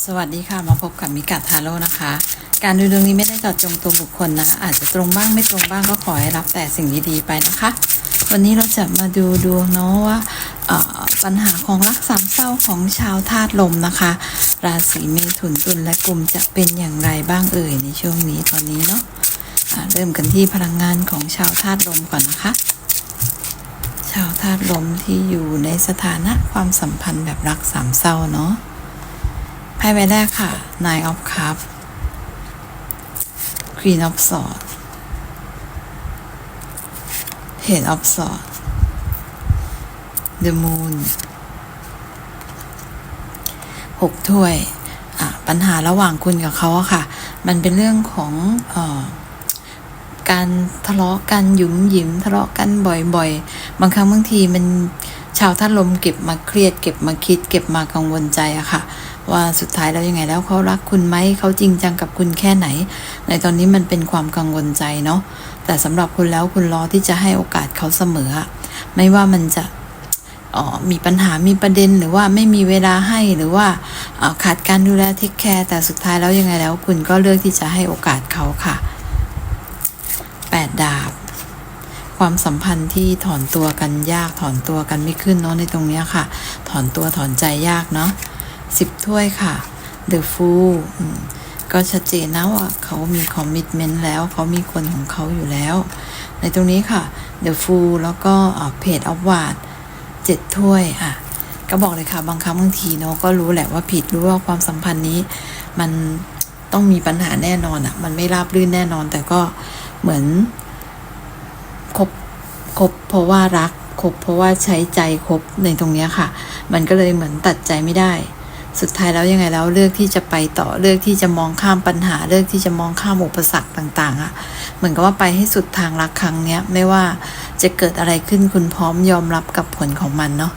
สวัสดีค่ะมาพบกับมิกาทาโร่นะคะ การดูดวงนี้ไม่ได้เจาะจงตัวบุคคลนะ อาจจะตรงบ้างไม่ตรงบ้างก็ขอให้รับแต่สิ่งดีๆไปนะคะ วันนี้เราจะมาดูดวงเนาะว่าปัญหาของรักสามเศร้าของชาวธาตุลมนะคะ ราศีเมถุนตุลและกลุ่มจะเป็นอย่างไรบ้างเอ่ยในช่วงนี้ตอนนี้เนาะะเริ่มกันที่พลังงานของชาวธาตุลมก่อนนะคะ ชาวธาตุลมที่อยู่ในสถานะความสัมพันธ์แบบรักสามเศร้าเนาะ ไพ่ใบแรกค่ะ Nine of Cups Queen of Swords Head of Swords The Moon หกถ้วยอะปัญหาระหว่างคุณกับเขาอะค่ะ มันเป็นเรื่องของออการทะเลาะกันหยุมหยิมทะเลาะกันบ่อยๆ บางครั้งบางทีมันชาวท่านลมเก็บมาเครียด เก็บมาคิด เก็บมากังวลใจอะค่ะ ว่าสุดท้ายแล้วยังไงแล้วเขารักคุณไหมเขาจริงจังกับคุณแค่ไหน ในตอนนี้มันเป็นความกังวลใจเนาะแต่สำหรับคุณแล้วคุณรอที่จะให้โอกาสเขาเสมอ ไม่ว่ามันจะออมีปัญหามีประเด็นหรือว่าไม่มีเวลาให้หรือว่าออขาดการดูแลเทคแคร์แต่สุดท้ายแล้วยังไงแล้ว คุณก็เลือกที่จะให้โอกาสเขาค่ะแปดดาบ ความสัมพันธ์ที่ถอนตัวกันยากถอนตัวกันไม่ขึ้นเนาะในตรงนี้ค่ะ ถอนตัวถอนใจยากเนาะ สิบถ้วยค่ะ The Fool อืมก็ชัดเจนนะว่าเขามีคอมมิ t เมนต์แล้ว เขามีคนของเขาอยู่แล้ว ในตรงนี้ค่ะ The Fool แล้วก็เพจออฟวาดเจ็ดถ้วยอะก็บอกเลยค่ะ บางครั้งบางทีเนาะก็รู้แหละว่าผิดรู้ว่าความสัมพันธ์นี้ มันต้องมีปัญหาแน่นอนอะ่ะ มันไม่ราบรื่นแน่นอน แต่ก็เหมือนคบคบเพราะว่ารักคบเพราะว่าใช้ใจคบในตรงเนี้ยค่ะ มันก็เลยเหมือนตัดใจไม่ได้ สุดท้ายแล้วยังไงแล้วเลือกที่จะไปต่อเลือกที่จะมองข้ามปัญหา เลือกที่จะมองข้ามอุปสรรคต่างๆอะ่ะเหมือนกับว่าไปให้สุดทางรักครั้งเนี้ยไม่ว่าจะเกิดอะไรขึ้นคุณพร้อมยอมรับกับผลของมันเนาะ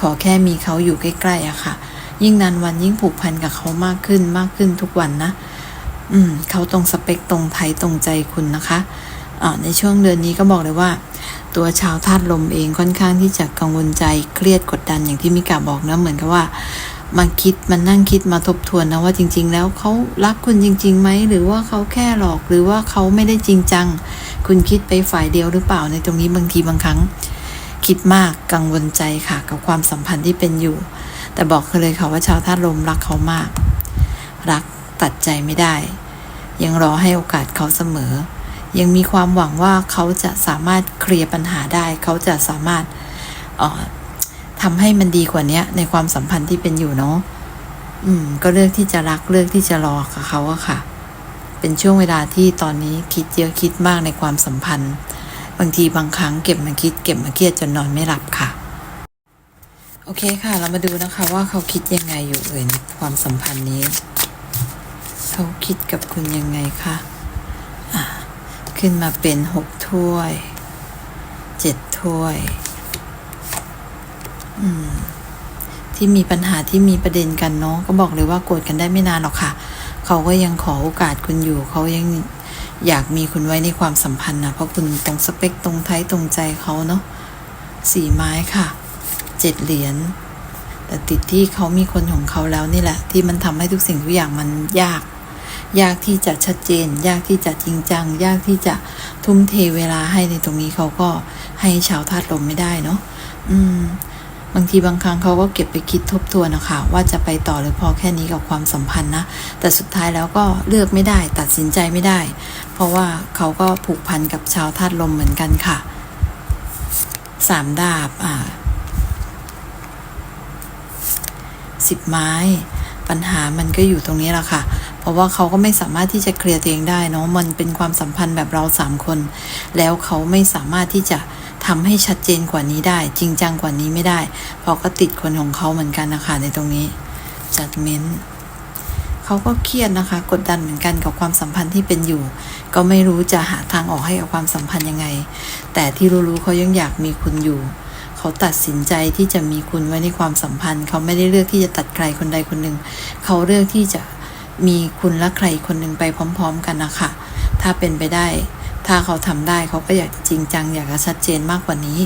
ขอแค่มีเขาอยู่ใกล้ๆอะค่ะ ยิ่งนานวันยิ่งผูกพันกับเขามากขึ้นมากขึ้นทุกวันนะ อืมเขาตรงสเปคตรงไทยตรงใจคุณนะคะอ่าในช่วงเดือนนี้ก็บอกเลยว่า ตัวชาวธาตุลมเองค่อนข้างที่จะกังวลใจเครียดกดดันอย่างที่มิกาบอกนะเหมือนกับว่า มาคิดมันนั่งคิดมาทบทวนนะว่าจริง ๆ แล้วเขารักคุณจริงๆไหมหรือว่าเขาแค่หลอกหรือว่าเขาไม่ได้จริงจัง คุณคิดไปฝ่ายเดียวหรือเปล่าในตรงนี้บางทีบางครั้ง คิดมากกังวลใจค่ะ กับความสัมพันธ์ที่เป็นอยู่ แต่บอกเลยค่ะว่าชาวธาตุลมรักเขามาก รักตัดใจไม่ได้ ยังรอให้โอกาสเขาเสมอ ยังมีความหวังว่าเขาจะสามารถเคลียร์ปัญหาได้ เขาจะสามารถออ ทำให้มันดีกว่านี้ในความสัมพันธ์ที่เป็นอยู่เนาะอืม ก็เลือกที่จะรักเลือกที่จะรอกับเขาอะค่ะ เป็นช่วงเวลาที่ตอนนี้คิดเยอะคิดมากในความสัมพันธ์ บางทีบางครั้งเก็บมาคิด เก็บมาเครียดจนนอนไม่หลับค่ะ โอเคค่ะ เรามาดูนะคะว่าเขาคิดยังไงอยู่เอ่ยในความสัมพันธ์นี้ เขาคิดกับคุณยังไงคะอะขึ้นมาเป็นหกถ้วยเจ็ดถ้วย ที่มีปัญหาที่มีประเด็นกันเนาะก็บอกเลยว่าโกรธกันได้ไม่นานหรอกค่ะ เขาก็ยังขอโอกาสคุณอยู่เขายังอยากมีคุณไว้ในความสัมพันธ์นะเพราะคุณตรงสเปคตรงไทยตรงใจเขาเนาะสี่ไม้ค่ะเจ็ดเหรียญแต่ติดที่เขามีคนของเขาแล้วนี่แหละ ที่มันทำให้ทุกสิ่งทุกอย่างมันยาก ยากที่จะชัดเจน ยากที่จะจริงจัง ยากที่จะทุ่มเทเวลาให้ในตรงนี้เขาก็ให้ชาวธาตุลมไม่ได้เนาะอืม บางทีบางครั้งเขาก็เก็บไปคิดทบทวนนะคะว่าจะไปต่อหรือพอแค่นี้กับความสัมพันธ์นะ แต่สุดท้ายแล้วก็เลือกไม่ได้ตัดสินใจไม่ได้ เพราะว่าเขาก็ผูกพันกับชาวธาตุลมเหมือนกันค่ะสามดาบอ่าสิบไม้ปัญหามันก็อยู่ตรงนี้แหละค่ะ เพราะว่าเขาก็ไม่สามารถที่จะเคลียร์ตัวเองได้เนาะ มันเป็นความสัมพันธ์แบบเราสามคน แล้วเขาไม่สามารถที่จะ ทำให้ชัดเจนกว่านี้ได้ จริงจังกว่านี้ไม่ได้ เพราะก็ติดคนของเขาเหมือนกันนะคะในตรงนี้ judgment เขาก็เครียดนะคะ กดดันเหมือนกันกับความสัมพันธ์ที่เป็นอยู่ ก็ไม่รู้จะหาทางออกให้กับความสัมพันธ์ยังไง แต่ที่รู้ๆเขายังอยากมีคุณอยู่เขาตัดสินใจที่จะมีคุณไว้ในความสัมพันธ์ เขาไม่ได้เลือกที่จะตัดใครคนใดคนหนึ่ง เขาเลือกที่จะมีคุณและใครคนหนึ่งไปพร้อม ๆ กันนะคะถ้าเป็นไปได้ ถ้าเขาทำได้เขาก็อยากจริงจังอยากจะชัดเจนมากกว่านี้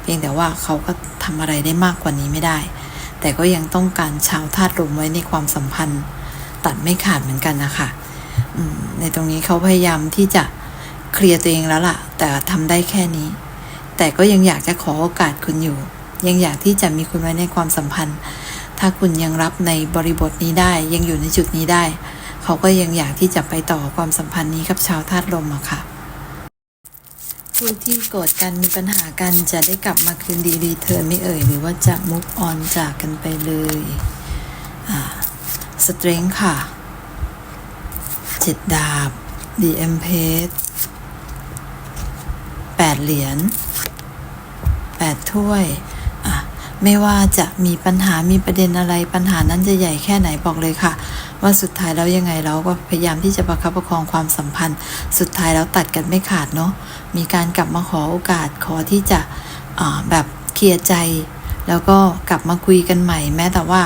เพียงแต่ว่าเขาก็ทำอะไรได้มากกว่านี้ไม่ได้ แต่ก็ยังต้องการชาวธาตุลมไว้ในความสัมพันธ์ ตัดไม่ขาดเหมือนกันนะคะในตรงนี้เขาพยายามที่จะเคลียร์ตัวเองแล้วล่ะ แต่ทำได้แค่นี้ แต่ก็ยังอยากจะขอโอกาสคุณอยู่ ยังอยากที่จะมีคุณไว้ในความสัมพันธ์ ถ้าคุณยังรับในบริบทนี้ได้ ยังอยู่ในจุดนี้ได้ เขาก็ยังอยากที่จะไปต่อความสัมพันธ์นี้กับชาวธาตุลมอะค่ะ ผู้ที่โกรธกันมีปัญหากันจะได้กลับมาคืนดีรีเทิร์นไม่เอ่ย หรือว่าจะมุกออนจากกันไปเลยสตริงค่ะเจ็ดดาบดีเอ็มเพสแปดเหรียญแปดถ้วยอะไม่ว่าจะมีปัญหามีประเด็นอะไรปัญหานั้นจะใหญ่แค่ไหนบอกเลยค่ะ ว่าสุดท้ายแล้วยังไงเราก็พยายามที่จะประคับประคองความสัมพันธ์ สุดท้ายแล้วตัดกันไม่ขาดเนาะ มีการกลับมาขอโอกาสขอที่จะแบบเคลียร์ใจ แล้วก็กลับมาคุยกันใหม่ แม้แต่ว่า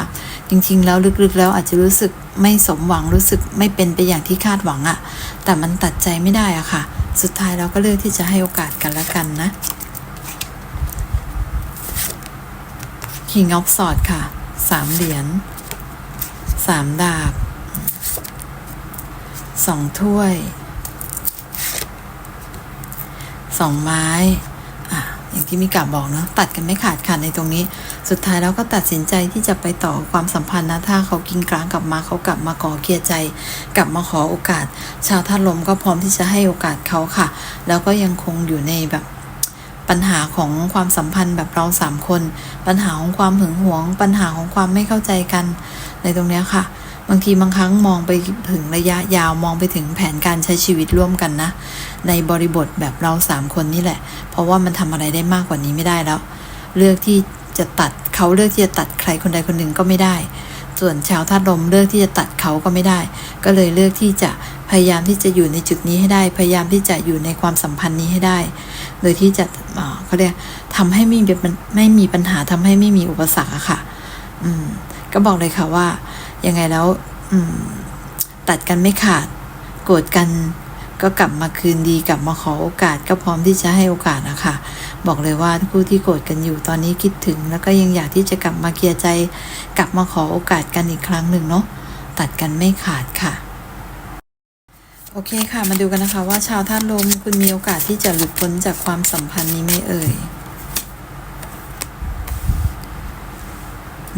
จริง ๆ แล้วลึกๆ แล้วอาจจะรู้สึกไม่สมหวังรู้สึกไม่เป็นไปอย่างที่คาดหวังอะแต่มันตัดใจไม่ได้อะค่ะ สุดท้ายเราก็เลือกที่จะให้โอกาสกันละกันนะ King of Swords ค่ะสามเหรียญสามดาบสองถ้วย สองไม้อะอย่างที่มิกาบอกเนาะตัดกันไม่ขาดค่ะในตรงนี้ สุดท้ายแล้วก็ตัดสินใจที่จะไปต่อความสัมพันธ์นะถ้าเขากินกลางกลับมาเขากลับมาขอเคลียร์ใจ กลับมาขอโอกาส ชาวท่าลมก็พร้อมที่จะให้โอกาสเขาค่ะ แล้วก็ยังคงอยู่ในแบบปัญหาของความสัมพันธ์แบบเราสามคน ปัญหาของความหึงหวง ปัญหาของความไม่เข้าใจกันในตรงนี้ค่ะ บางทีบางครั้งมองไปถึงระยะยาวมองไปถึงแผนการใช้ชีวิตร่วมกันนะ ในบริบทแบบเราสามคนนี่แหละ เพราะว่ามันทำอะไรได้มากกว่านี้ไม่ได้แล้ว เลือกที่จะตัดเขาเลือกที่จะตัดใครคนใดคนหนึ่งก็ไม่ได้ ส่วนชาวธาตุลมเลือกที่จะตัดเขาก็ไม่ได้ ก็เลยเลือกที่จะพยายามที่จะอยู่ในจุดนี้ให้ได้ พยายามที่จะอยู่ในความสัมพันธ์นี้ให้ได้ โดยที่จะเขาเรียกทำให้ไม่มีไม่มีปัญหาทำให้ไม่มีอุปสรรคค่ะ อืมก็บอกเลยค่ะว่า ยังไงแล้วตัดกันไม่ขาด โกรธกันก็กลับมาคืนดีกลับมาขอโอกาสก็พร้อมที่จะให้โอกาสนะคะบอกเลยว่าผู้ที่โกรธกันอยู่ตอนนี้คิดถึง แล้วก็ยังอยากที่จะกลับมาเคลียร์ใจ กลับมาขอโอกาสกันอีกครั้งหนึ่งเนาะตัดกันไม่ขาดค่ะโอเคค่ะ มาดูกันนะคะว่าชาวท่านลมคุณมีโอกาสที่จะหลุดพ้นจากความสัมพันธ์นี้ไหม่เอ่ย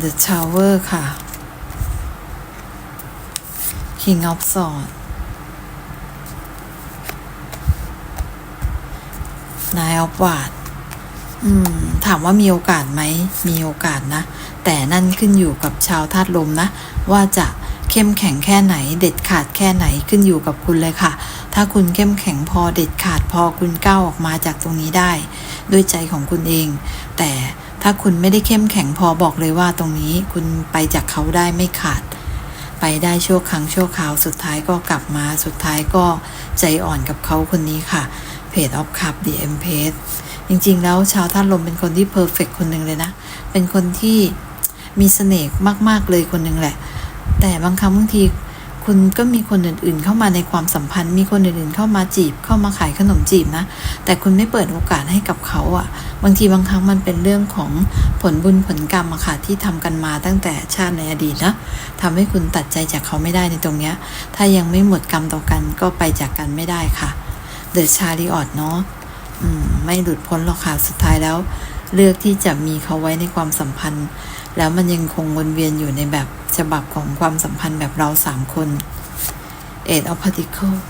The Tower ค่ะ King of Swords Nine of Wands อืมถามว่ามีโอกาสไหม มีโอกาสนะ แต่นั่นขึ้นอยู่กับชาวธาตุลมนะ ว่าจะเข้มแข็งแค่ไหน เด็ดขาดแค่ไหนขึ้นอยู่กับคุณเลยค่ะ ถ้าคุณเข้มแข็งพอเด็ดขาดพอคุณก้าวออกมาจากตรงนี้ได้ ด้วยใจของคุณเอง แต่ถ้าคุณไม่ได้เข้มแข็งพอบอกเลยว่าตรงนี้คุณไปจากเขาได้ไม่ขาด ไปได้ชั่วครั้งชั่วคราวสุดท้ายก็กลับมาสุดท้ายก็ใจอ่อนกับเขาคนนี้ค่ะเพจออฟคัพดีเอ็มเพจจริงๆ แล้วชาวท่านลมเป็นคนที่เพอร์เฟกคนหนึ่งเลยนะ เป็นคนที่มีเสน่ห์มากๆเลยคนหนึ่งแหละ แต่บางครั้งบางที คุณก็มีคนอื่นๆ เข้ามาในความสัมพันธ์ มีคนอื่นๆ เข้ามาจีบ เข้ามาขายขนมจีบนะ แต่คุณไม่เปิดโอกาสให้กับเขาอะ่ะ บางทีบางครั้งมันเป็นเรื่องของผลบุญผลกรรมอะค่ะที่ทำกันมาตั้งแต่ชาติในอดีตนะทำให้คุณตัดใจจากเขาไม่ได้ในตรงเนี้ย ถ้ายังไม่หมดกรรมต่อกันก็ไปจากกันไม่ได้ค่ะ เดอะชาริออดเนาะไม่หลุดพ้นหรอกค่ะ สุดท้ายแล้ว เลือกที่จะมีเขาไว้ในความสัมพันธ์ แล้วมันยังคงวนเวียนอยู่ในแบบฉบับของความสัมพันธ์แบบเราสามคน Eight of Pentacles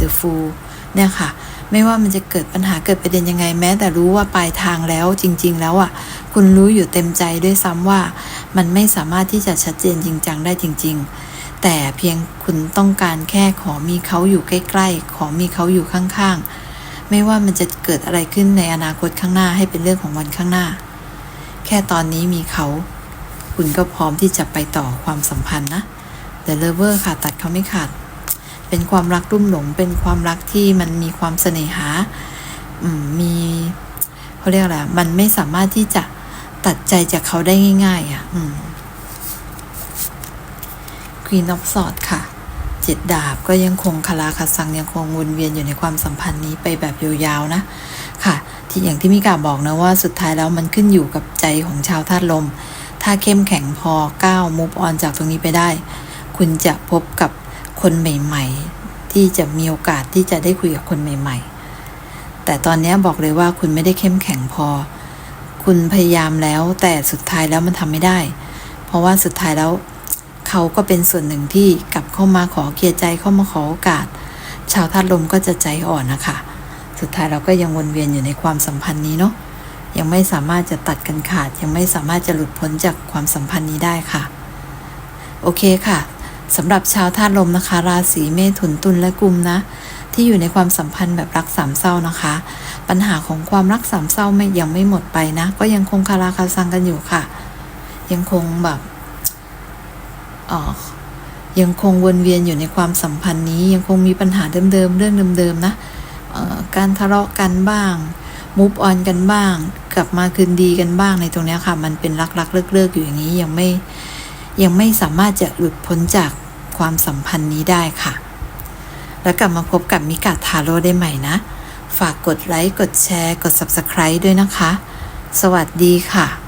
The Fool เนี่ยค่ะ ไม่ว่ามันจะเกิดปัญหาเกิดประเด็นยังไงแม้ แต่รู้ว่าปลายทางแล้วจริง ๆ แล้วอะ คุณรู้อยู่เต็มใจด้วยซ้ำว่า มันไม่สามารถที่จะชัดเจนจริงจังได้จริง ๆ แต่เพียงคุณต้องการแค่ขอมีเขาอยู่ใกล้ๆ ขอมีเขาอยู่ข้างๆ ไม่ว่ามันจะเกิดอะไรขึ้นในอนาคตข้างหน้าให้เป็นเรื่องของวันข้างหน้า แค่ตอนนี้มีเขา คุณก็พร้อมที่จะไปต่อความสัมพันธ์นะ The Lover ค่ะตัดเขาไม่ขาด เป็นความรักรุ่มหลง เป็นความรักที่มันมีความเสน่หามมีเขาเรียกอะไรมันไม่สามารถที่จะตัดใจจากเขาได้ง่าย ๆ อะอืม Queen of Swords ค่ะเจ็ดดาบก็ยังคงคาราคาซังยังคงวนเวียนอยู่ในความสัมพันธ์นี้ไปแบบยาวๆนะ ค่ะ ที่อย่างที่มิกาบอกนะว่าสุดท้ายแล้วมันขึ้นอยู่กับใจของชาวธาตุลม ถ้าเข้มแข็งพอก้าวมูฟออนจากตรงนี้ไปได้ คุณจะพบกับคนใหม่ๆ ที่จะมีโอกาสที่จะได้คุยกับคนใหม่ ๆ แต่ตอนนี้บอกเลยว่าคุณไม่ได้เข้มแข็งพอ คุณพยายามแล้วแต่สุดท้ายแล้วมันทำไม่ได้ เพราะว่าสุดท้ายแล้วเขาก็เป็นส่วนหนึ่งที่กลับเข้ามาขอเกียรติใจเข้ามาขอโอกาส ชาวธาตุลมก็จะใจอ่อนนะคะ สุดท้ายเราก็ยังวนเวียนอยู่ในความสัมพันธ์นี้เนาะยังไม่สามารถจะตัดกันขาด ยังไม่สามารถจะหลุดพ้นจากความสัมพันธ์นี้ได้ค่ะ โอเคค่ะสำหรับชาวธาตุลมนะคะ ราศีเมถุนตุลและกุมนะ ที่อยู่ในความสัมพันธ์แบบรักสามเศร้านะคะ ปัญหาของความรักสามเศร้าไม่ยังไม่หมดไปนะ ก็ยังคงคาราคาซังกันอยู่ค่ะ ยังคงแบบอ่อยังคงวนเวียนอยู่ในความสัมพันธ์นี้ ยังคงมีปัญหาเดิมๆเรื่องเดิมๆนะ การทะเลาะกันบ้างมูฟออนกันบ้าง กลับมาคืนดีกันบ้างในตรงนี้ค่ะ มันเป็นรักๆเลิกๆอยู่อย่างนี้ยังไม่ยังไม่สามารถจะหลุดพ้นจากความสัมพันธ์นี้ได้ค่ะ แล้วกลับมาพบกับมิกาทาโร่ได้ใหม่นะ ฝากกดไลค์กดแชร์ กด Subscribe ด้วยนะคะ สวัสดีค่ะ